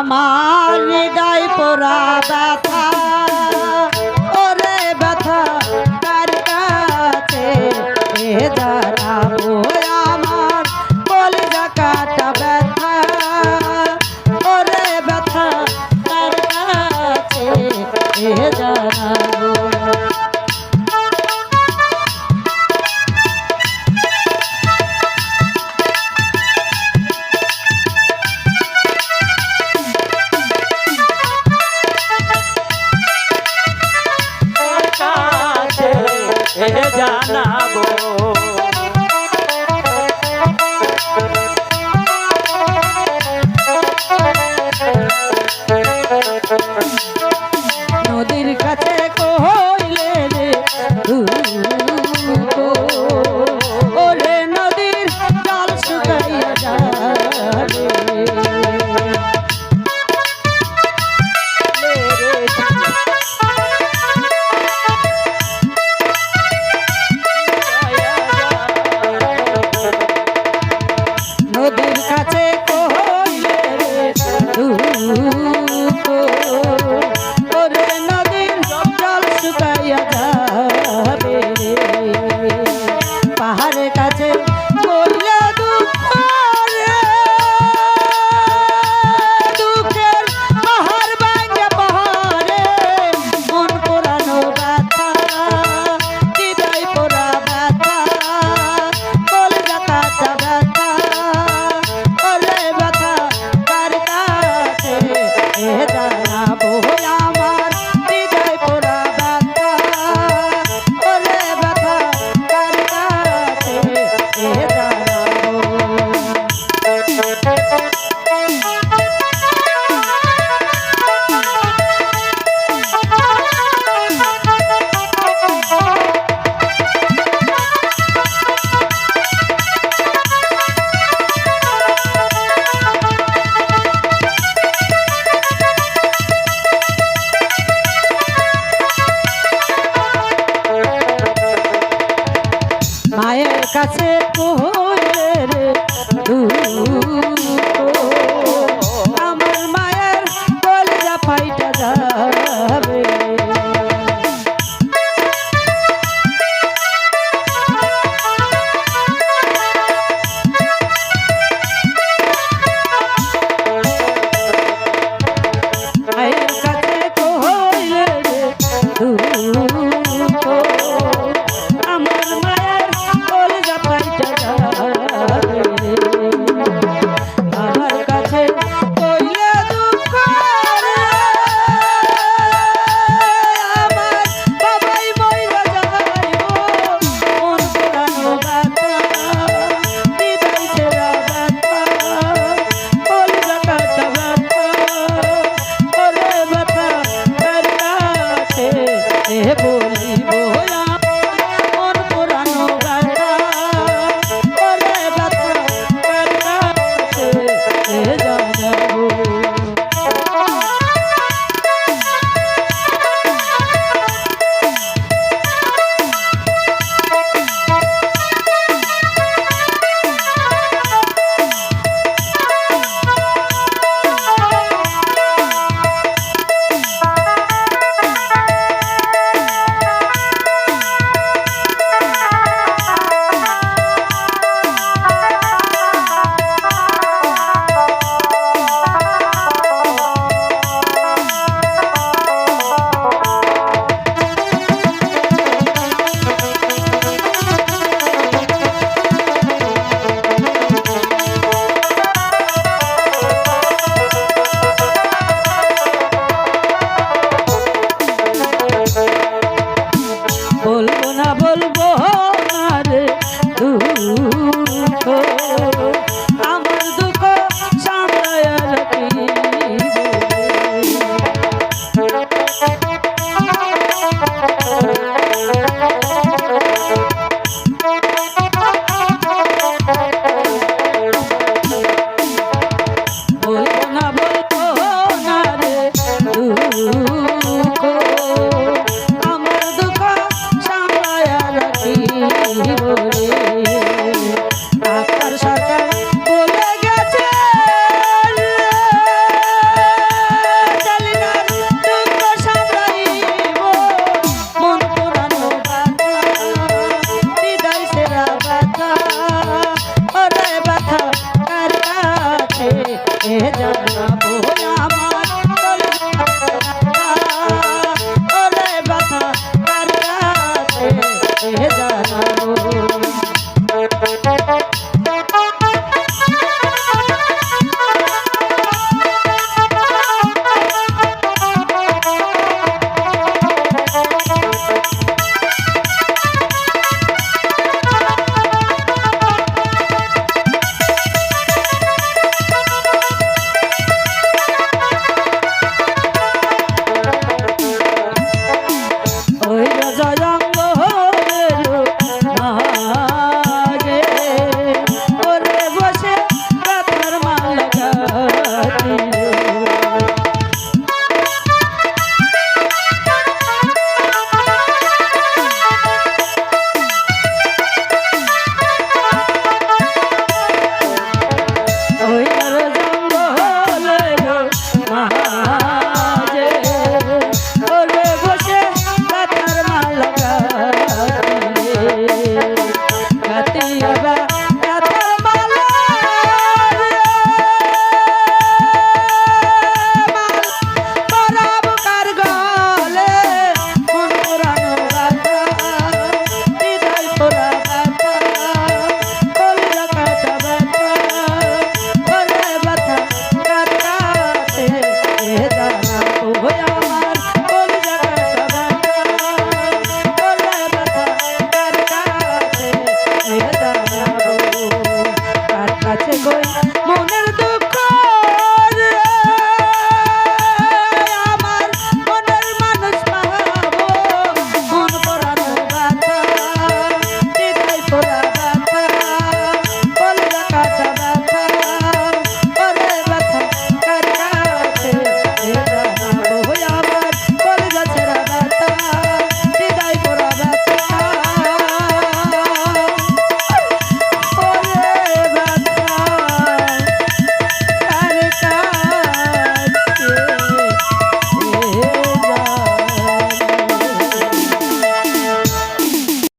আমার হৃদয় পোড়া ব্যথা। ওরে ব্যথা কার কাছে? ব্যথা। ওরে ব্যথা তার কাছে? এ মায়ের কাছে কোহরে দূর জানাব